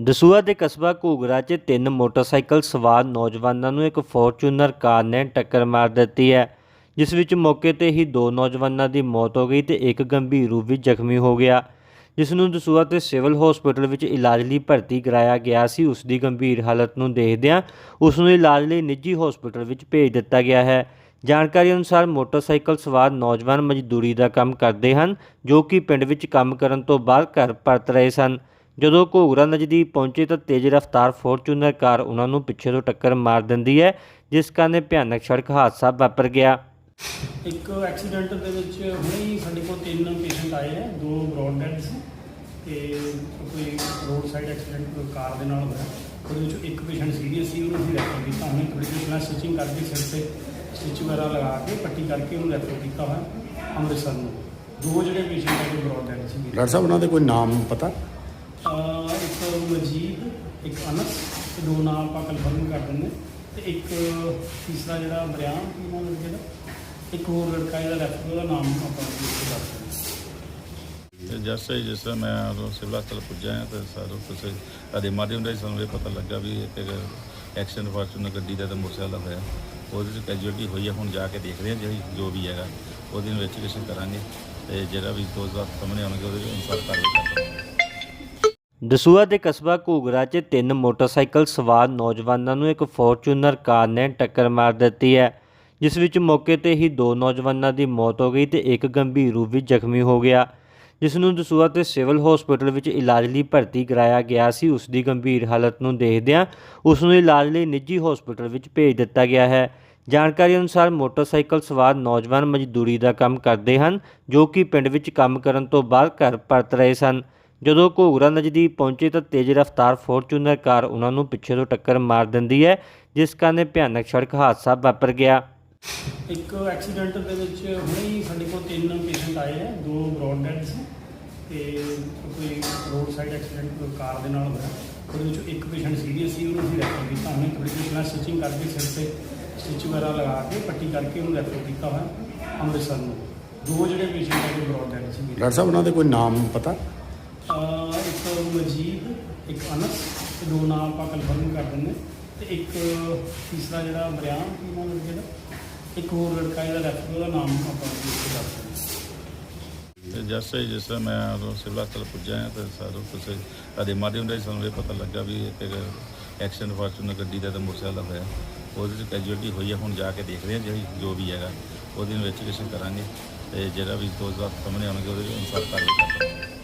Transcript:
ਦਸੂਆ ਦੇ ਕਸਬਾ ਘੂਗਰਾ 'ਚ ਤਿੰਨ ਮੋਟਰਸਾਈਕਲ ਸਵਾਰ ਨੌਜਵਾਨਾਂ ਨੂੰ ਇੱਕ ਫੋਰਚੂਨਰ ਕਾਰ ਨੇ ਟੱਕਰ ਮਾਰ ਦਿੱਤੀ ਹੈ, ਜਿਸ ਵਿੱਚ ਮੌਕੇ ਤੇ ਹੀ ਦੋ ਨੌਜਵਾਨਾਂ ਦੀ ਮੌਤ ਹੋ ਗਈ ਤੇ ਇੱਕ ਗੰਭੀਰ ਰੂਪ ਵਿੱਚ ਜ਼ਖਮੀ ਹੋ ਗਿਆ। ਜਿਸ ਨੂੰ ਦਸੂਆ ਤੇ ਸਿਵਲ ਹਸਪੀਟਲ ਵਿੱਚ ਇਲਾਜ ਲਈ ਭਰਤੀ ਕਰਾਇਆ ਗਿਆ ਸੀ। ਉਸ ਦੀ ਗੰਭੀਰ ਹਾਲਤ ਨੂੰ ਦੇਖਦਿਆਂ ਉਸ ਨੂੰ ਇਲਾਜ ਲਈ ਨਿੱਜੀ ਹਸਪੀਟਲ ਵਿੱਚ ਭੇਜ ਦਿੱਤਾ ਗਿਆ ਹੈ। ਜਾਣਕਾਰੀ ਅਨੁਸਾਰ ਮੋਟਰਸਾਈਕਲ ਸਵਾਰ ਨੌਜਵਾਨ ਮਜ਼ਦੂਰੀ ਦਾ ਕੰਮ ਕਰਦੇ ਹਨ, ਜੋ ਕਿ ਪਿੰਡ ਵਿੱਚ ਕੰਮ ਕਰਨ ਤੋਂ ਬਾਅਦ ਘਰ ਪਰਤ ਰਹੇ ਸਨ। ਜਦੋਂ ਘੋਗਰਾ ਨਜ਼ਦੀਕ ਪਹੁੰਚੇ ਤਾਂ ਤੇਜ਼ ਰਫ਼ਤਾਰ ਫੋਰਚੂਨਰ ਕਾਰ ਉਹਨਾਂ ਨੂੰ ਪਿੱਛੇ ਤੋਂ ਟੱਕਰ ਮਾਰ ਦਿੰਦੀ ਹੈ ਜਿਸ ਕਾਰਨ ਇਹ ਭਿਆਨਕ ਸੜਕ ਹਾਦਸਾ ਵਾਪਰ ਗਿਆ। ਇੱਕ ਐਕਸੀਡੈਂਟ ਦੇ ਵਿੱਚ ਹੁਣੇ ਹੀ ਸਾਡੇ ਕੋਲ ਤਿੰਨ ਪੇਸ਼ੈਂਟ ਆਏ ਹੈ ਦੋ ਬ੍ਰੌਡ ਡੈਡ ਸੀ ਤੇ ਕੋਈ ਰੋਡ ਸਾਈਡ ਐਕਸੀਡੈਂਟ ਕਾਰ ਦੇ ਨਾਲ ਹੋਇਆ। ਉਹਦੇ ਵਿੱਚੋਂ ਇੱਕ ਪੇਸ਼ੈਂਟ ਸੀਰੀਅਸ ਸੀ ਉਹਨੂੰ ਅਸੀਂ ਰੈਫਰ ਕੀਤਾ। ਹੁਣੇ ਥੋੜੀ ਜਿਹੀ ਨਾਲ ਸਟਿਚਿੰਗ ਕਰਕੇ ਸਿਰ ਤੇ ਸਟਿਚ ਵਗੈਰਾ ਲਗਾ ਕੇ ਪੱਟੀ ਕਰਕੇ ਉਹਨੂੰ ਰੈਫਰ ਕੀਤਾ ਹੋਇਆ ਅੰਮ੍ਰਿਤਸਰ ਨੂੰ। ਦੋ ਜਿਹੜੇ ਪੇਸ਼ੈਂਟ ਹੈ ਬ੍ਰੌਡ ਡੈਡ ਸੀ। ਡਾਕਟਰ ਸਾਹਿਬ ਉਹਨਾਂ ਦੇ ਕੋਈ ਨਾਮ ਪਤਾ? ਇੱਕ ਮਜੀਦ, ਇੱਕ ਅਨਸ, ਤੇ ਦੋ ਨਾਮ ਆਪਾਂ ਕਨਫਰਮ ਕਰ ਦਿੰਦੇ ਤੇ ਇੱਕ ਤੀਸਰਾ ਜਿਹੜਾ ਬਰਿਆਮ, ਕੀ ਨਾਮ ਹੈ ਜਿਹੜਾ? ਇੱਕ ਹੋਰ ਲੜਕਾ ਜਿਹੜਾ ਰੈਫਰ ਉਹਦਾ ਨਾਮ ਆਪਾਂ ਦੱਸ ਦਿੰਦੇ ਤੇ ਜੈਸੇ ਜਿਸ ਤਰ੍ਹਾਂ ਮੈਂ ਉਦੋਂ ਸਿਵਲ ਹਸਪਤਾਲ ਪੁੱਜਾ ਹਾਂ, ਤੇ ਸਾਨੂੰ ਕਿਸੇ ਅਦੇ ਮਾਧਿਅਮ ਰਾਹੀਂ ਸਾਨੂੰ ਇਹ ਪਤਾ ਲੱਗਾ ਵੀ ਇੱਕ ਐਕਸੀਡੈਂਟ ਫਾਰਚੂਨਰ ਗੱਡੀ ਦਾ ਤੇ ਮੋਟਰਸਾਈਕਲ ਦਾ ਹੋਇਆ। ਉਹਦੇ 'ਚ ਕੈਜੂਅਲਟੀ ਹੋਈ ਹੈ ਹੁਣ ਜਾ ਕੇ ਦੇਖਦੇ ਹਾਂ ਜਿਹੜੀ ਜੋ ਵੀ ਹੈਗਾ। ਉਹਦੀ ਇਨਵੈਸਟੀਗੇਸ਼ਨ ਕਰਾਂਗੇ ਤੇ ਜਿਹੜਾ ਵੀ ਦੋਸ਼ਦਾਰ ਸਾਹਮਣੇ ਆਉਣਗੇ, ਉਹਦੇ ਵਿੱਚ ਅਨੁਸਾਰ ਕਾਰਵਾਈ ਕਰਾਂਗੇ ਦਸੂਆ ਦੇ ਕਸਬਾ ਘੂਗਰਾ 'ਚ ਤਿੰਨ ਮੋਟਰਸਾਈਕਲ ਸਵਾਰ ਨੌਜਵਾਨਾਂ ਨੂੰ ਇੱਕ ਫੋਰਚੂਨਰ ਕਾਰ ਨੇ ਟੱਕਰ ਮਾਰ ਦਿੱਤੀ ਹੈ, ਜਿਸ ਵਿੱਚ ਮੌਕੇ ਤੇ ਹੀ ਦੋ ਨੌਜਵਾਨਾਂ ਦੀ ਮੌਤ ਹੋ ਗਈ ਤੇ ਇੱਕ ਗੰਭੀਰ ਰੂਪ ਵਿੱਚ ਜ਼ਖਮੀ ਹੋ ਗਿਆ, ਜਿਸ ਨੂੰ ਦਸੂਆ ਤੇ ਸਿਵਲ ਹਸਪੀਟਲ ਵਿੱਚ ਇਲਾਜ ਲਈ ਭਰਤੀ ਕਰਾਇਆ ਗਿਆ ਸੀ। ਉਸ ਦੀ ਗੰਭੀਰ ਹਾਲਤ ਨੂੰ ਦੇਖਦਿਆਂ ਉਸ ਨੂੰ ਇਲਾਜ ਲਈ ਨਿੱਜੀ ਹਸਪੀਟਲ ਵਿੱਚ ਭੇਜ ਦਿੱਤਾ ਗਿਆ ਹੈ। ਜਾਣਕਾਰੀ ਅਨੁਸਾਰ ਮੋਟਰਸਾਈਕਲ ਸਵਾਰ ਨੌਜਵਾਨ ਮਜ਼ਦੂਰੀ ਦਾ ਕੰਮ ਕਰਦੇ ਹਨ, ਜੋ ਕਿ ਪਿੰਡ ਵਿੱਚ ਕੰਮ ਕਰਨ ਤੋਂ ਬਾਅਦ ਘਰ ਪਰਤ ਰਹੇ ਸਨ। ਜਦੋਂ ਘੋਗਰਾ ਨਜ਼ਦੀਕ ਪਹੁੰਚੇ ਤਾਂ ਤੇਜ਼ ਰਫ਼ਤਾਰ ਫੋਰਚੂਨਰ ਕਾਰ ਉਹਨਾਂ ਨੂੰ ਪਿੱਛੇ ਤੋਂ ਟੱਕਰ ਮਾਰ ਦਿੰਦੀ ਹੈ ਜਿਸ ਕਾਰਨ ਭਿਆਨਕ ਸੜਕ ਹਾਦਸਾ ਵਾਪਰ ਗਿਆ। ਇੱਕ ਐਕਸੀਡੈਂਟ ਦੇ ਵਿੱਚ ਹੁਣੇ ਹੀ ਸਾਡੇ ਕੋਲ ਤਿੰਨ ਪੇਸ਼ੈਂਟ ਆਏ ਹੈ ਦੋ ਬ੍ਰੌਡ ਡੈਡ ਸੀ ਤੇ ਕੋਈ ਰੋਡ ਸਾਈਡ ਐਕਸੀਡੈਂਟ ਕਾਰ ਦੇ ਨਾਲ ਹੋਇਆ। ਉਹਦੇ ਵਿੱਚੋਂ ਇੱਕ ਪੇਸ਼ੈਂਟ ਸੀਰੀਅਸ ਸੀ ਉਹਨੂੰ ਅਸੀਂ ਰੈਫਰ ਕੀਤਾ। ਹੁਣੇ ਥੋੜੀ ਜਿਹੀ ਨਾਲ ਸਟਿਚਿੰਗ ਕਰਕੇ ਸਿਰ ਤੇ ਸਟਿਚ ਵਗੈਰਾ ਲਗਾ ਕੇ ਪੱਟੀ ਕਰਕੇ ਉਹਨੂੰ ਰੈਫਰ ਕੀਤਾ ਹੋਇਆ ਅੰਮ੍ਰਿਤਸਰ ਨੂੰ। ਦੋ ਜਿਹੜੇ ਪੇਸ਼ੈਂਟ ਹੈ ਬ੍ਰੌਡ ਡੈਡ ਸੀ। ਡਾਕਟਰ ਸਾਹਿਬ ਉਹਨਾਂ ਦੇ ਕੋਈ ਨਾਮ ਪਤਾ? ਅਹ ਇੱਕ ਮਜੀਦ, ਇੱਕ ਅਨਸ ਤੇ ਦੋ ਨਾਮ ਆਪਾਂ ਕਨਫਰਮ ਕਰ ਦਿੰਦੇ। ਤੇ ਇੱਕ ਤੀਸਰਾ ਜਿਹੜਾ ਬਰਿਆਮ, ਕੀ ਨਾਮ ਹੈ ਜਿਹੜਾ? ਇੱਕ ਹੋਰ ਲੜਕਾ ਜਿਹੜਾ ਰੈਫਰ ਉਹਦਾ ਨਾਮ ਆਪਾਂ ਦੱਸ ਦਿੰਦੇ ਤੇ ਜੈਸੇ ਜਿਸ ਤਰ੍ਹਾਂ ਮੈਂ ਉਦੋਂ ਸਿਵਲ ਹਸਪਤਾਲ ਪੁੱਜਾ ਹਾਂ, ਤੇ ਸਾਨੂੰ ਕਿਸੇ ਅਦੇ ਮਾਧਿਅਮ ਰਾਹੀਂ ਸਾਨੂੰ ਇਹ ਪਤਾ ਲੱਗਾ ਵੀ ਇੱਕ ਐਕਸੀਡੈਂਟ ਫਾਰਚੂਨਰ ਗੱਡੀ ਦਾ ਤੇ ਮੋਟਰਸਾਈਕਲ ਦਾ ਹੋਇਆ। ਉਹਦੇ 'ਚ ਕੈਜੂਅਲਟੀ ਹੋਈ ਹੈ ਹੁਣ ਜਾ ਕੇ ਦੇਖਦੇ ਹਾਂ ਜਿਹੜੀ ਜੋ ਵੀ ਹੈਗਾ। ਉਹਦੀ ਇਨਵੈਸਟੀਗੇਸ਼ਨ ਕਰਾਂਗੇ ਤੇ ਜਿਹੜਾ ਵੀ ਦੋਸ਼ਦਾਰ ਸਾਹਮਣੇ ਆਉਣਗੇ, ਉਹਦੇ ਅਨੁਸਾਰ ਕਾਰਵਾਈ ਕਰਾਂਗੇ